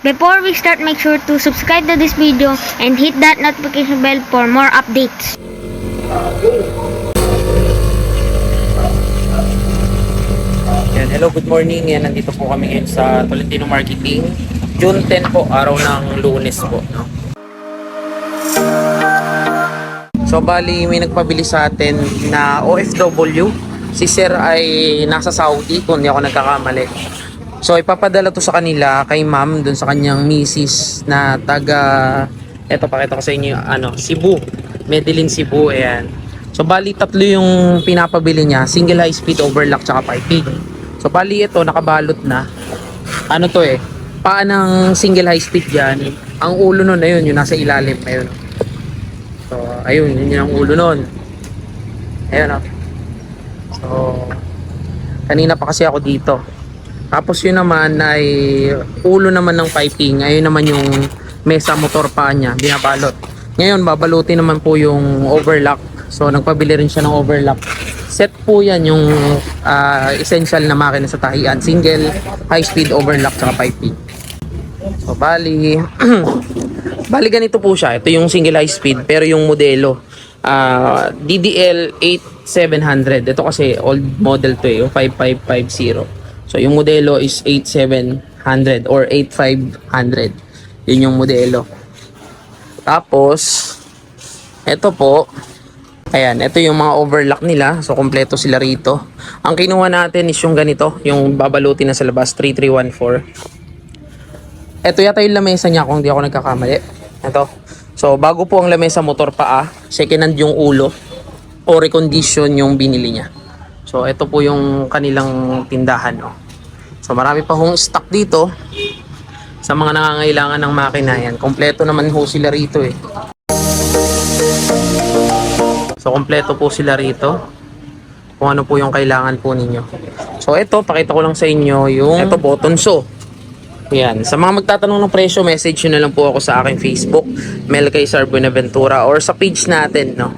Before we start, make sure to subscribe to this video and hit that notification bell for more updates. Yan, hello, good morning. Yan, nandito po kami ngayon sa Tolentino Marketing. June 10 po, araw ng lunes po. No? So, bali, may nagpabili sa atin na OFW. Si Sir ay nasa Saudi, kung hindi ako nagkakamali. So, ipapadala to sa kanila kay ma'am, dun sa kanyang misis na taga, eto, pakita ko sa inyo, ano, Cebu. Medellin, Cebu, ayan. So, bali, tatlo yung pinapabili niya. Single high speed overlock tsaka piping. So, bali ito, nakabalot na. Ano to eh, paa ng single high speed yan. Ang ulo nun, ayun, yung nasa ilalim, ayun. So, ayun, yun yung ulo nun. Ayun, oh. So, kanina pa kasi ako dito. Tapos yun naman ay ulo naman ng piping. Ayun naman yung mesa motor pa niya, binabalot. Ngayon, babalutin naman po yung overlock. So, nagpabili rin siya ng overlock. Set po yan yung ah, essential na makina sa tahian. Single, high speed overlock, tsaka piping. So, bali, bali ganito po siya. Ito yung single high speed, pero yung modelo, ah, DDL 8700. Ito kasi old model to eh, yung 5550. So, yung modelo is 8700 or 8500. Yun yung modelo. Tapos, ito po, ayan, ito yung mga overlock nila. So, kompleto sila rito. Ang kinuha natin is yung ganito, yung babalutin na sa labas, 3314. Ito yata yung lamesa niya kung di ako nagkakamali. Ito. So, bago po ang lamesa motor paa, second hand yung ulo, o recondition yung binili niya. So, ito po yung kanilang tindahan. No? So, marami pa hong stock dito sa mga nangangailangan ng makina yan. Kompleto naman ho sila rito eh. So, kompleto po sila rito kung ano po yung kailangan po ninyo. So, ito, pakita ko lang sa inyo yung ito, button saw. Yan. Sa mga magtatanong ng presyo, message nyo na lang po ako sa aking Facebook, Mel Kaysar Buenaventura, or sa page natin, no?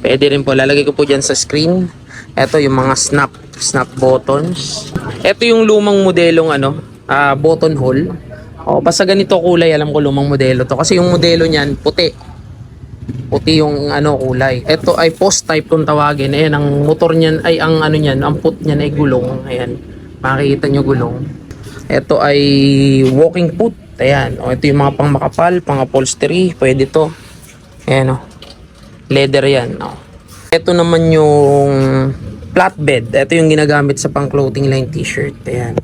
Pwede rin po, lalagay ko po dyan sa screen. Ito yung mga snap, snap buttons. Ito yung lumang modelong, ano, ah, button hole. O, basta ganito kulay, alam ko lumang modelo to. Kasi yung modelo niyan, puti. Puti yung ano kulay. Ito ay post type kung tawagin. Ayan, ang motor niyan ay ang ano niyan, ang put niyan ay gulong. Ayan. Makikita nyo gulong. Ito ay walking put. Ayan. O, ito yung mga pang makapal, pang upholstery. Pwede to. Ayan o. Leather yan. O. Ito naman yung flatbed. Ito yung ginagamit sa pang clothing line t-shirt. Ayan.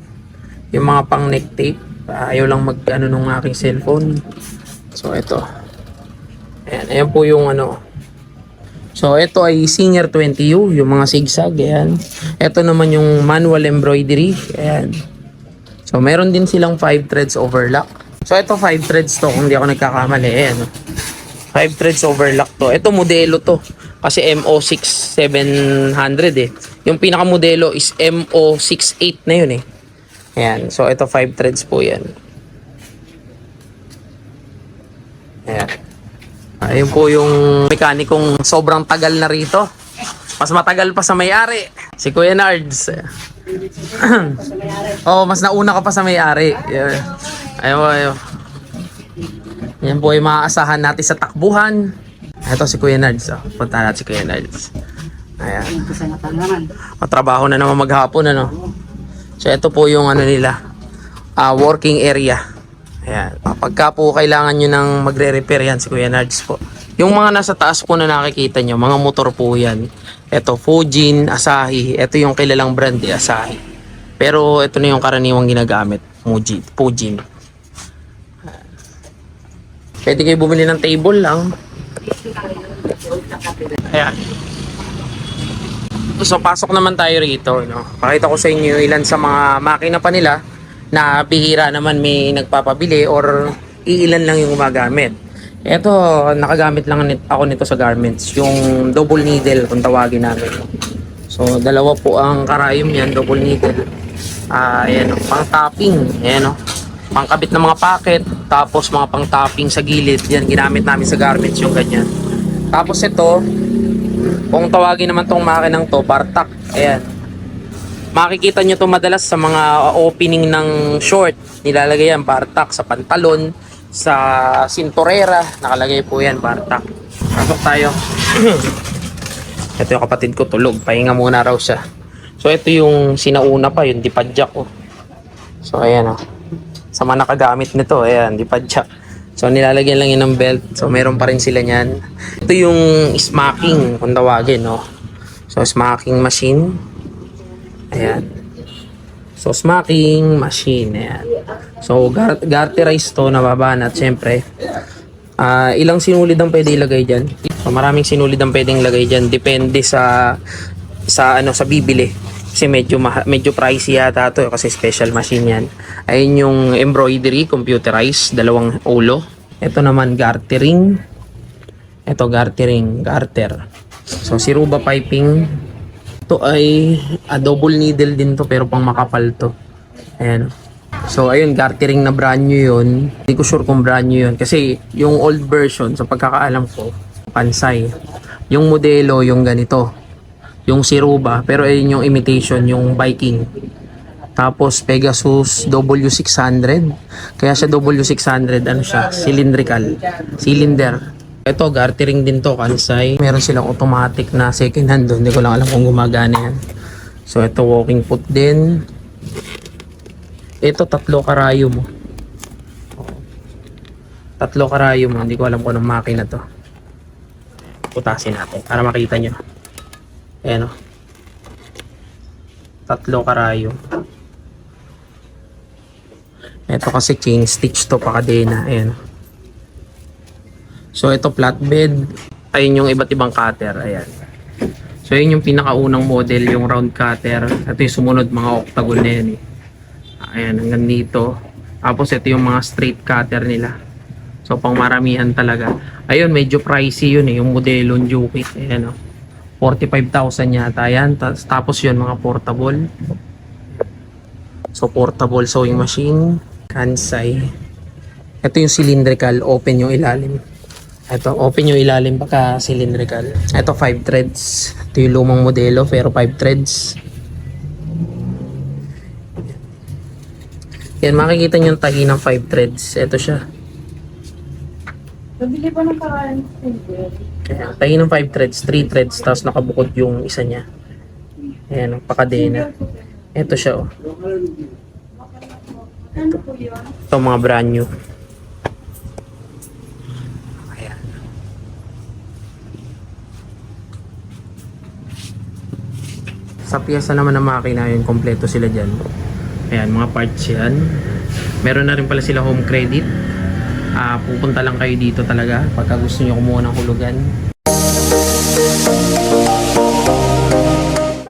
Yung mga pang neck tape. Ayaw lang mag ano nung aking cellphone. So ito. Ayan. Ayan po yung ano. So ito ay Singer 20U. Yung mga zigzag. Ayan. Ito naman yung manual embroidery. Ayan. So, meron din silang 5 threads overlock. So, ito 5 threads to kung di ako nagkakamali. Ayan. 5 threads overlock to. Ito modelo to. Kasi MO6700 eh. Yung pinakamodelo is MO68 na yun eh. Ayan. So, ito 5 threads po yan. Ayan. Ayun po yung mekanikong sobrang tagal na rito. Mas matagal pa sa may-ari. Si Kuya Nards. oh, mas nauna ka pa sa may-ari. Yeah. Ayun, ayun. Yan po yung maaasahan natin sa takbuhan. Ito si Kuya Nards. Oh. Punta natin si Kuya Nards. Ayan. Matrabaho na naman maghapon, ano? So, ito po yung ano nila. ah, working area. Ayan. Pagka po kailangan nyo ng magre-repair yan si Kuya Nards po. Yung mga nasa taas po na nakikita nyo, mga motor po yan. Ito, Fujin, Asahi. Ito yung kilalang brand, eh, Asahi. Pero ito na yung karaniwang ginagamit. Fuji, Fujin. Pwede kayo bumili ng table lang. Ayan. So pasok naman tayo rito, no. Pakita ko sa inyo ilan sa mga makina pa nila na bihira naman may nagpapabili or iilan lang yung gumagamit. Ito, nakagamit lang nit- ako nito sa garments, yung double needle kung tawagin namin. So dalawa po ang karayom yan, double needle. Ah, ayan, pang topping, ayan oh. Pangkabit ng mga packet, tapos mga pang topping sa gilid, yan ginamit namin sa garments yung ganyan. Tapos ito, kung tawagin naman tong makinang to, Bartak. Ayan. Makikita nyo to madalas sa mga opening ng short. Nilalagay yan, bartak, sa pantalon, sa sinturera. Nakalagay po yan, bartak. Pasok tayo. ito yung kapatid ko, tulog. Pahinga muna raw siya. So, ito yung sinauna pa, yung dipadjak ko. So, ayan o. Sa mga nakagamit nito, ayan, dipadjak. So, nilalagyan lang yun ng belt. So, meron pa rin sila niyan. Ito yung smacking, kung tawagin, no? So, smacking machine. Ayan. So, smacking machine. Ayan. So, gar garterize to, nababanat, syempre. Ah, ilang sinulid ang pwede ilagay dyan? So, maraming sinulid ang pwedeng ilagay dyan. Depende sa sa ano sa bibili. Kasi medyo medyo pricey yata to kasi special machine yan. Ayun yung embroidery, computerized, dalawang ulo. Ito naman gartering. Ito gartering, garter. So si Ruba piping. Ito ay a double needle din to pero pang makapal to. Ayan. So ayun, gartering na brand new yun. Hindi ko sure kung brand new yun. Kasi yung old version, sa pagkakaalam ko, pansay. Yung modelo, yung ganito. Yung Siruba, pero ayun yung imitation, yung Viking. Tapos Pegasus W600. Kaya siya W600, ano siya, cylindrical. Cylinder. Ito, gartering din to, kansay. Meron silang automatic na second hand doon. Hindi ko lang alam kung gumagana yan. So, ito walking foot din. Ito, tatlo karayo mo. Tatlo karayo mo. Hindi ko alam kung anong makina to. Putasin natin para makita nyo. Ayan o. Tatlo karayo. Ito kasi chain stitch to pa kadena. Ayan. So ito flatbed. Ayun yung iba't ibang cutter. Ayan. So yun yung pinakaunang model, yung round cutter. Ito yung sumunod mga octagon na yan eh. Ayan, hanggang dito. Tapos ito yung mga straight cutter nila. So pang maramihan talaga. Ayun, medyo pricey yun eh, yung modelo ng Juki. Ayan o. 45,000 yata yan. Ta- Tapos yun, mga portable. So portable sewing machine. Kansai. Ito yung cylindrical, open yung ilalim. Ito, open yung ilalim baka cylindrical. Ito 5 threads. Ito yung lumang modelo pero 5 threads. Yan, makikita nyo yung tahi ng 5 threads. Ito siya. Nabili pa ng silver. Ayan, tahi ng 5 threads, 3 threads, tapos nakabukod yung isa niya. Ayan, ang pakadena. Ito siya, oh. Ano po yun? Ito mga brand new. Ayan. Sa piyesa naman ng makina yun, kompleto sila dyan. Ayan, mga parts yan. Meron na rin pala sila home credit. Ah, pupunta lang kayo dito talaga pagka gusto niyo kumuha ng hulugan.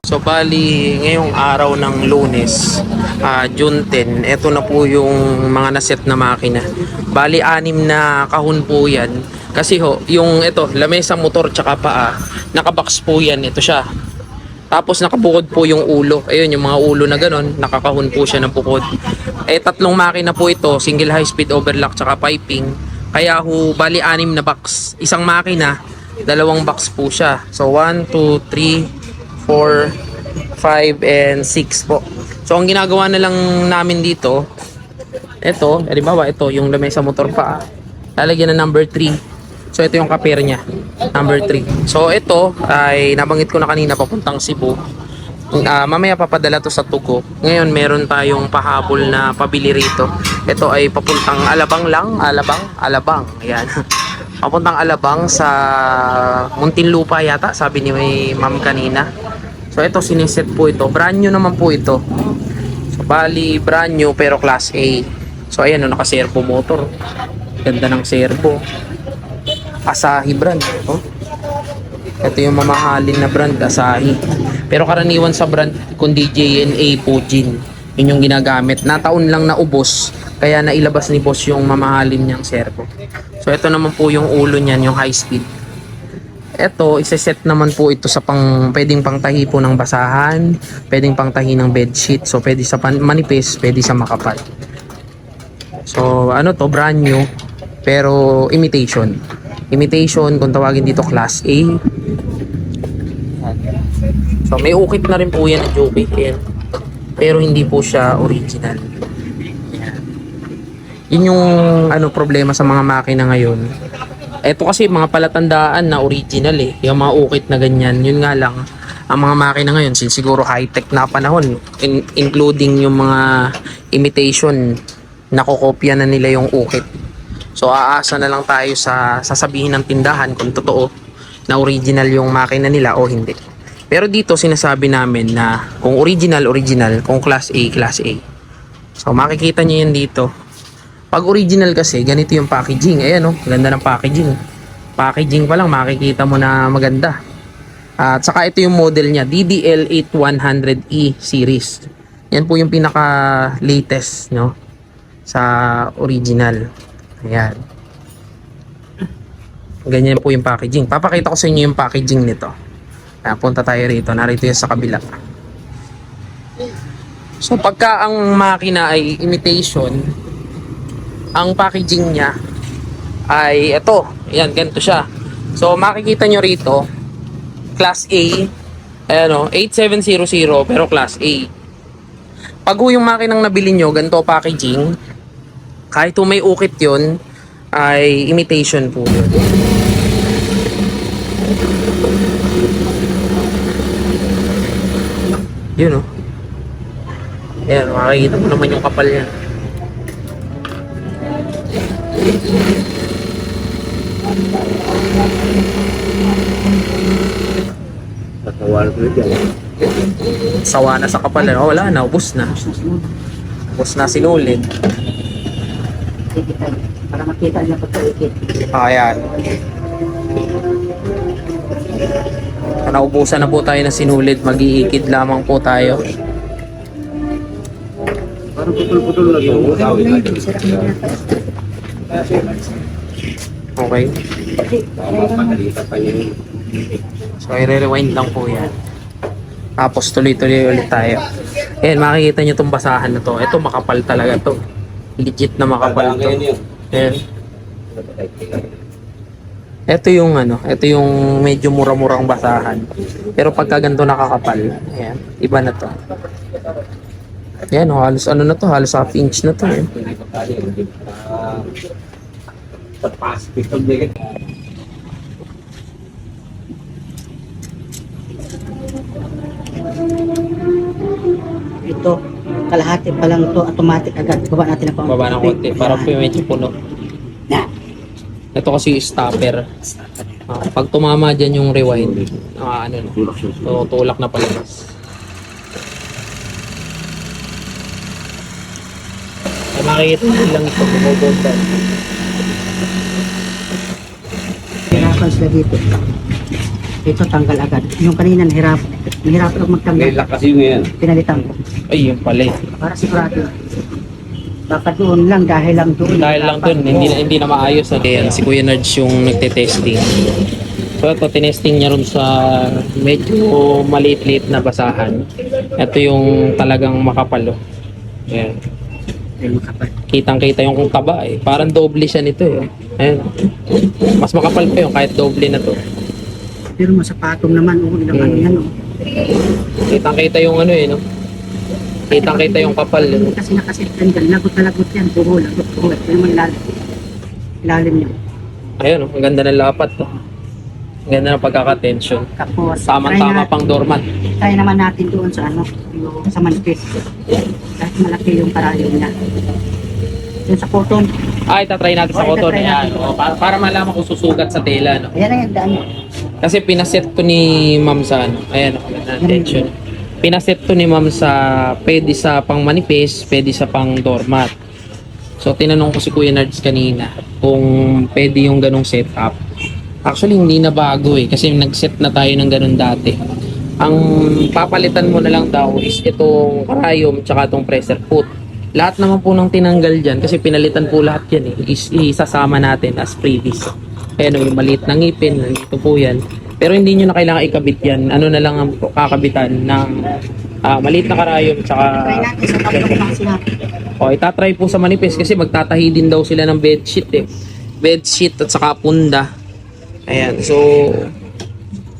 So bali, ngayong araw ng lunes, ah, June 10, eto na po yung mga naset na makina. Bali, anim na kahon po yan. Kasi ho, yung ito, lamesa, motor, tsaka paa, nakabox po yan. Ito siya. Tapos nakabukod po yung ulo. Ayun, yung mga ulo na ganun, nakakahon po siya ng bukod. Eh, tatlong makina po ito, single high speed overlock tsaka piping. Kaya ho, bali anim na box. Isang makina, dalawang box po siya. So, 1, 2, 3, 4, 5, and 6 po. So, ang ginagawa na lang namin dito, ito, halimbawa, ito, yung lamesa motor pa, lalagyan na number 3. So, ito yung kapir niya. Number 3. So, ito ay nabanggit ko na kanina papuntang Cebu. Ah, mamaya papadala to sa Tugo. Ngayon, meron tayong pahabol na pabili rito. Ito ay papuntang Alabang lang. Alabang? Alabang. Ayan. papuntang Alabang sa Muntinlupa yata, sabi ni ma'am kanina. So, ito siniset po ito. Brand new naman po ito. So, bali, brand new pero class A. So, ayan, no, naka-servo motor. Ganda ng servo. Asahi brand. Oh. Ito yung mamahalin na brand, Asahi. Pero karaniwan sa brand, kundi JNA Pujin. Yun yung ginagamit. Nataon lang na ubos, kaya nailabas ni boss yung mamahalin niyang servo. So ito naman po yung ulo niyan, yung high speed. Ito, isa-set naman po ito sa pang, pwedeng pangtahi po ng basahan, pwedeng pangtahi ng bedsheet. So pwede sa pan, manipis, pwede sa makapal. So ano to, brand new, pero imitation. Imitation, kung tawagin dito class A. So may ukit na rin po yan Joby. Ayan. pero hindi po siya original. Yun yung ano problema sa mga makina ngayon. Ito kasi mga palatandaan na original eh. Yung mga ukit na ganyan. Yun nga lang, ang mga makina ngayon, sin siguro high-tech na panahon, in- including yung mga imitation, nakokopya na nila yung ukit. So aasa na lang tayo sa sasabihin ng tindahan kung totoo na original yung makina nila o hindi. Pero dito sinasabi namin na kung original, original, kung class A, class A. So makikita nyo yan dito. Pag original kasi, ganito yung packaging. Ayan oh, ganda ng packaging. Packaging pa lang, makikita mo na maganda. At saka ito yung model niya, DDL 8100E series. Yan po yung pinaka latest no sa original. Ayan. Ganyan po yung packaging. Papakita ko sa inyo yung packaging nito. Ayan, punta tayo rito. Narito yan sa kabila. So pagka ang makina ay imitation, ang packaging niya ay ito. Ayan, ganito siya. So makikita nyo rito, class A, ayan o, 8700 pero class A. Pag yung makinang nabili nyo, ganito packaging, kahit may ukit yun, ay imitation po yun. Yun o. Ayan, makikita mo naman yung kapal yan. Tatawal ko dyan. Sawa na sa kapal. Ano? Wala na, ubus na. Ubus na sinulid. Para makita niya pagkaikit. Ayan. Naubusan na po tayo ng sinulid. Mag-iikid lamang po tayo. Parang putol-putol na ito. Sabi na. Okay. So, i-rewind lang po yan. Tapos tuloy-tuloy ulit tayo. Ayan, makikita nyo itong basahan na to. Ito makapal talaga to. Legit na makapal to. Ayan. Ito yung ano, ito yung medyo mura-murang basahan. Pero pagka ganito nakakapal, ayan, iba na to. Ayan, oh, halos ano na to, halos half inch na to. Eh. Sa Pacific ang bigat. Ito, kalahati pa lang ito, automatic agad. Baba natin ang Baba ng konti, para po medyo puno. Na. Ito kasi stopper. Ah, pag tumama dyan yung rewind, ah, ano na, so, tulak na palabas. Ay, makikita nyo lang ito, bumubog Hirapan sila dito. Ito, tanggal agad. Yung kanina, nahirap. Nahirap ako magtanggal. Ngayon kasi yung yan. Pinalitan ko. Ay, yung pala eh. Para sigurado. Baka doon lang, dahil lang doon. Dahil lang dun, hindi na, hindi na maayos. Ano. Ayan, si Kuya Nerds yung nagte-testing. So ito, tinesting niya rin sa medyo maliit-liit na basahan. Ito yung talagang makapal. Oh. Ayan. Kitang-kita yung kung taba eh. Parang doble siya nito eh. Ayan. Mas makapal pa yung kahit doble na to. Pero masapatong naman, oo, ilang ano Hmm. yan, oh. Kitang-kita yung ano eh, no? Kitang-kita yung kapal. Eh. Kasi nakasit yan dyan, lagot na lagot yan, puro lagot, puro. Ito naman ilalim. Ilalim niya. Ayun, oh, ang ganda ng lapat. Oh. Ang ganda ng pagkaka-tension. Tapos, Tamang-tama pang doormat. na, try naman natin doon sa ano, yung sa manipis. Kahit malaki yung karayom niya. Yung sa cotton, Ay, tatry natin sa Oh, cotton. itatry Ayan. natin. O, para, para malaman kung susugat sa tela. No? ayan na yung daan niya. Kasi pinaset to ni ma'am sa ano. Ayan, tension. Pinaset to ni ma'am sa pwede sa pang manipis, pwede sa pang doormat. So, tinanong ko si Kuya Nards kanina kung pwede yung ganong setup. Actually, hindi na bago eh. Kasi nag-set na tayo ng ganon dati. Ang papalitan mo na lang daw is itong karayom tsaka itong pressure foot. Lahat naman po ng tinanggal dyan kasi pinalitan po lahat yan eh. Is, isasama natin as previous. Ayan o, yung maliit na ngipin, nandito po yan. Pero hindi nyo na kailangan ikabit yan. Ano na lang ang kakabitan ng ah, maliit na karayom tsaka Try natin sa tatlo ko kasi natin. o, itatry po sa manipis kasi magtatahi din daw sila ng bedsheet eh. Bedsheet at saka punda. Ayan, so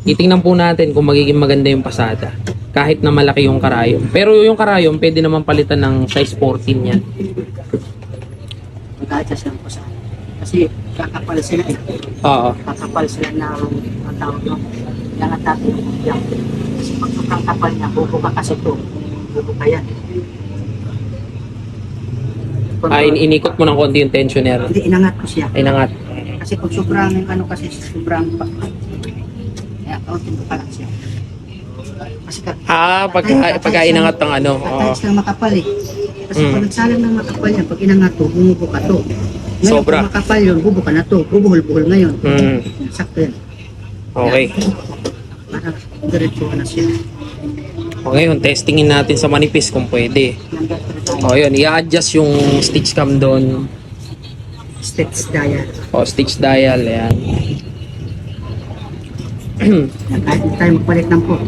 titingnan po natin kung magiging maganda yung pasada. kahit na malaki yung karayom. Pero yung karayom, pwede naman palitan ng size 14 yan. Mag-adjust lang po sa Kasi kakapal sila eh. Oo. Kakapal sila ng ang tawag no? Yan ang tabi yan. Kasi pag sobrang kapal niya, bubuka kasi ito. Bubuka yan. Pag- Ah, in- inikot mo ng konti yung tensioner. Hindi, inangat ko siya. Ay nangat. Kasi pag sobrang ano kasi sobrang pa. Kaya kaunting ko pa lang siya. Kasi ka, Ah, pagka, pagka inangat ng ano. Oo. Attach lang makapal eh. Kasi Mm. pag nagsalang ng makapal yan, pag inangat to, bumubuka to. Ngayon, Sobra. pag makapal yun, bubuka na to. Bubuhol-buhol ngayon. Mm. Sakto yan. Okay. Para diretso na siya. O ngayon, testingin natin sa manipis kung pwede. Number 3 tayo. O yun, i-adjust yung stitch cam doon. Stitch dial. O stitch dial, ayan. Yan, Kahit hindi tayo magpalit ng po.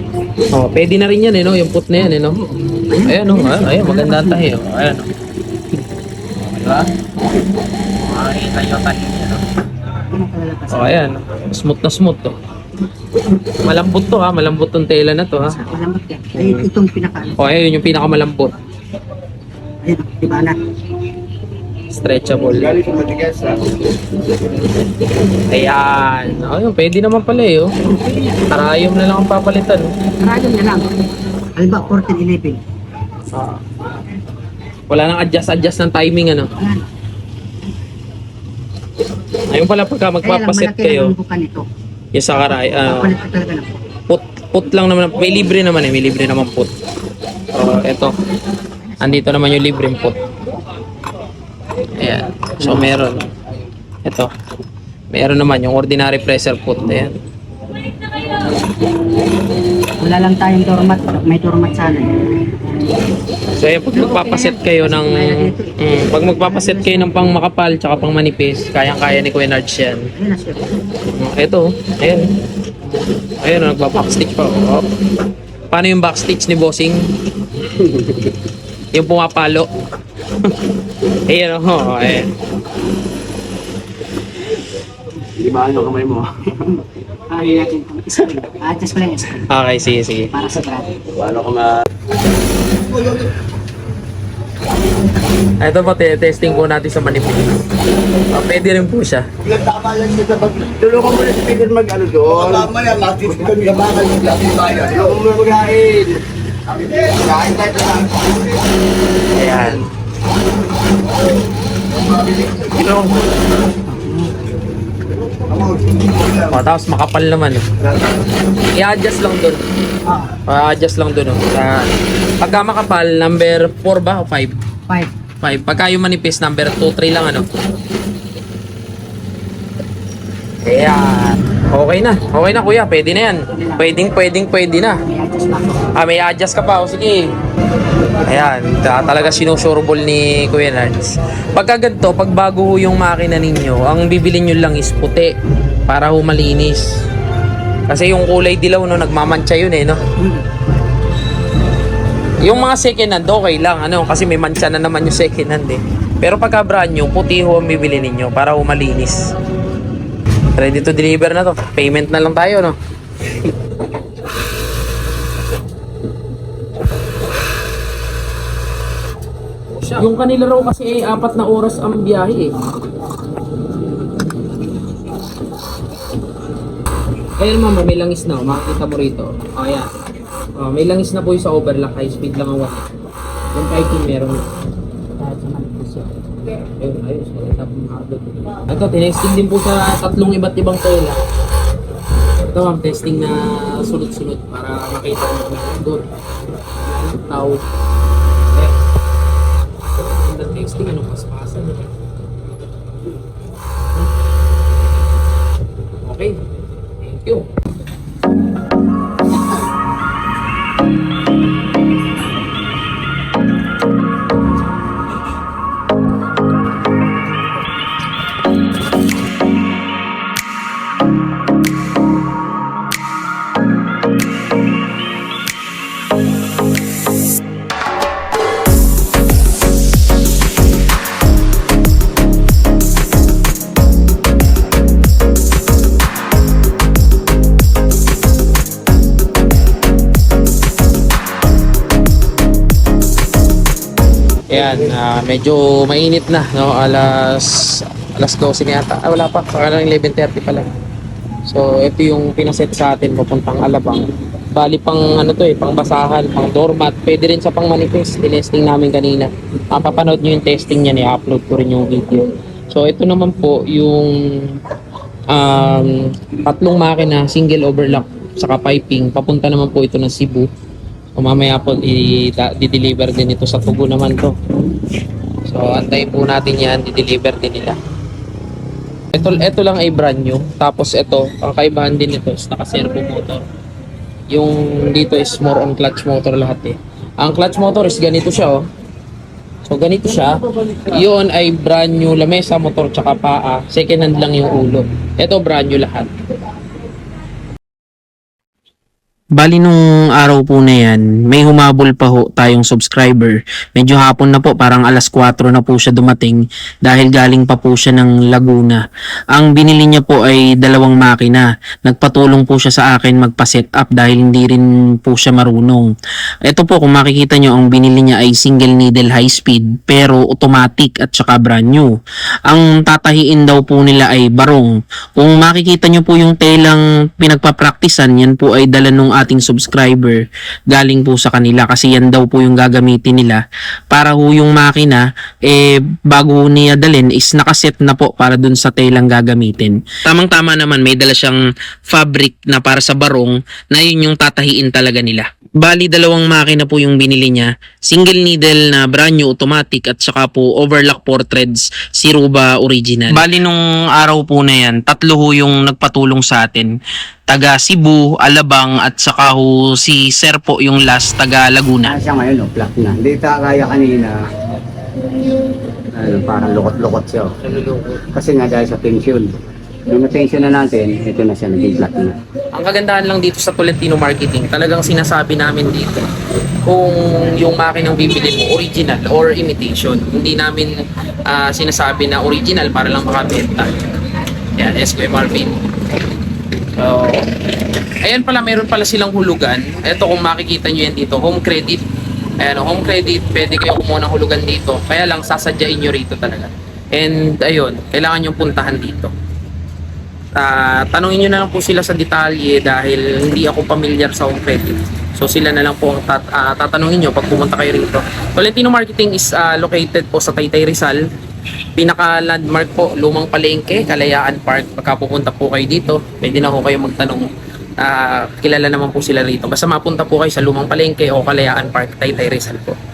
O, pwede na rin yan eh, no? Yung put na yan eh, no? Ayan, no? Ah, Ayan, maganda ang tahi. oh. Ayan, no? Diba? No? Ano kalalabas? O, ayan. Smooth na smooth, to. Malambot to, ha? Malambot tong tela na to, ha? Sa malamot yan. Ay, itong pinaka. O, ayun, yung pinakamalambot. Ayun, di ba na? Stretchable. Ayan. O, yun, pwede naman pala eh, oh. Karayom na lang ang papalitan. oh. Karayom na lang. Halimbawa, 14-11. Ah. Wala nang adjust-adjust ng timing, ano? Ayan. Ayun pala pagka magpapaset Kaya lang, kayo, nito. yung sa karay, po. put, put lang naman, may libre naman eh, may libre naman put. So, eto. Andito naman yung libreng put. Ayan. So, meron. Ito. Meron naman yung ordinary pressure put. Ayan. Wala lang tayong doormat. May doormat sana. So, ayan, pag magpapaset kayo ng, mm, pag magpapaset kayo ng pang makapal tsaka pang manipis, kayang-kaya ni Kuya Nards yan. Mm, Ito, ayan. Ayan, oh, nagpa-backstitch pa. Oh. Paano yung backstitch ni Bossing? yung pumapalo. ayan, oh, ayan. Di ba ano kamay mo? Ay, natin. Adjust ko lang yung screen. Okay, sige, sige. Para sa grado. Paano ka ma... Ito po, te- testing po natin sa manipis. Ah, pwede rin po siya. Tama lang siya sa pag... Tulungan mo na si Peter mag ano doon. Mamaya, matitigan ka bakal yung laking bayan. Tulungan mo na maghain. Kain tayo sa Ayan. Ilong. Oh, tapos makapal naman. oh. I-adjust lang dun. Ah, I-adjust lang dun. Oh. Sa, pagka makapal, number 4 ba o 5? 5. 5. Pagka yung manipis, number 2, 3 lang ano. Ayan. Okay na. Okay na kuya. Pwede na yan. Pwedeng, pwedeng, pwede na. Ah, may adjust ka pa. O, sige. Ayan. Ta- talaga sinusureball ni Kuya Nards. Pagka ganito, pag bago yung makina ninyo, ang bibili nyo lang is puti para ho malinis. Kasi yung kulay dilaw, no, nagmamantsa yun eh, no? Yung mga second hand, okay lang, ano, kasi may mancha na naman yung second hand eh. Pero pagka brand new, puti ho ang bibili ninyo para ho malinis. Ready to deliver na to. Payment na lang tayo, no? Yung kanila raw kasi eh, apat na oras ang biyahe eh. Ayan mama, may langis na. oh. Makikita mo rito. O, ayan. Oh, may langis na po yung sa overlock. High speed lang ang one. Yung piping meron na. Kahit sa manipis yan. Ayun, ayos. Maganda po mga kadot. Ito, tinesting din po sa tatlong iba't ibang tela. Ito ang testing na sunod-sunod para makita mo kung ano doon. Tao. Eh. Ang testing, ano paspasan. Okay. Medyo mainit na, no? Alas alas 12 na yata. Ah, wala pa. Lang 11.30 pa lang. So, ito yung pinaset sa atin papuntang Alabang. Bali pang ano to eh, pang basahan, pang doormat. Pwede rin sa pang manifest. Tinesting namin kanina. Mapapanood nyo yung testing niya, i-upload ko rin yung video. So, ito naman po yung um, tatlong makina, single overlock, saka piping. Papunta naman po ito ng Cebu. So, mamaya po i- da- di-deliver din ito sa Tubo naman to. So, antayin po natin yan, di-deliver din nila. Ito, ito lang ay brand new. Tapos ito, ang kaibahan din ito is naka-servo motor. Yung dito is more on clutch motor lahat eh. Ang clutch motor is ganito siya oh. So ganito siya. Yun ay brand new lamesa, motor, tsaka paa. Second hand lang yung ulo. Ito brand new lahat. Bali nung araw po na yan, may humabol pa ho tayong subscriber. Medyo hapon na po, parang alas 4 na po siya dumating dahil galing pa po siya ng Laguna. Ang binili niya po ay dalawang makina. Nagpatulong po siya sa akin magpa-set up dahil hindi rin po siya marunong. Ito po kung makikita nyo, ang binili niya ay single needle high speed pero automatic at saka brand new. Ang tatahiin daw po nila ay barong. Kung makikita nyo po yung telang pinagpapraktisan, yan po ay dala nung ating subscriber galing po sa kanila kasi yan daw po yung gagamitin nila para ho yung makina eh bago niya dalhin is nakaset na po para dun sa telang gagamitin. Tamang tama naman may dala siyang fabric na para sa barong na yun yung tatahiin talaga nila. Bali dalawang makina po yung binili niya. Single needle na brand new automatic at saka po overlock four threads si Ruba original. Bali nung araw po na yan, tatlo ho yung nagpatulong sa atin. Taga Cebu, Alabang at saka ho si Sir po yung last taga Laguna. Ah, siya ngayon, no, flat na. Hindi ta kaya kanina. Ano, parang lukot-lukot siya. oh. Kasi nga dahil sa tension. Nung na-tension na natin, ito na siya naging flat na. Ang kagandahan lang dito sa Tolentino Marketing, talagang sinasabi namin dito kung yung makinang bibili mo original or imitation. Hindi namin ah, sinasabi na original para lang makabenta. Yan, SQ So, ayan pala, meron pala silang hulugan. Ito kung makikita nyo yan dito, home credit. Ayan, home credit, pwede kayo kumuha ng hulugan dito. Kaya lang, sasadyain nyo rito talaga. And ayun, kailangan nyo puntahan dito. Ah, tanungin nyo na lang po sila sa detalye dahil hindi ako familiar sa home credit. So sila na lang po ang tat, ah, tatanungin nyo pag pumunta kayo rito. Tolentino Marketing is ah, located po sa Taytay Rizal. Pinaka landmark po, Lumang Palengke, Kalayaan Park. Pagka po kayo dito, pwede na po kayo magtanong. Ah, kilala naman po sila rito. Basta mapunta po kayo sa Lumang Palengke o Kalayaan Park, Taytay Rizal po.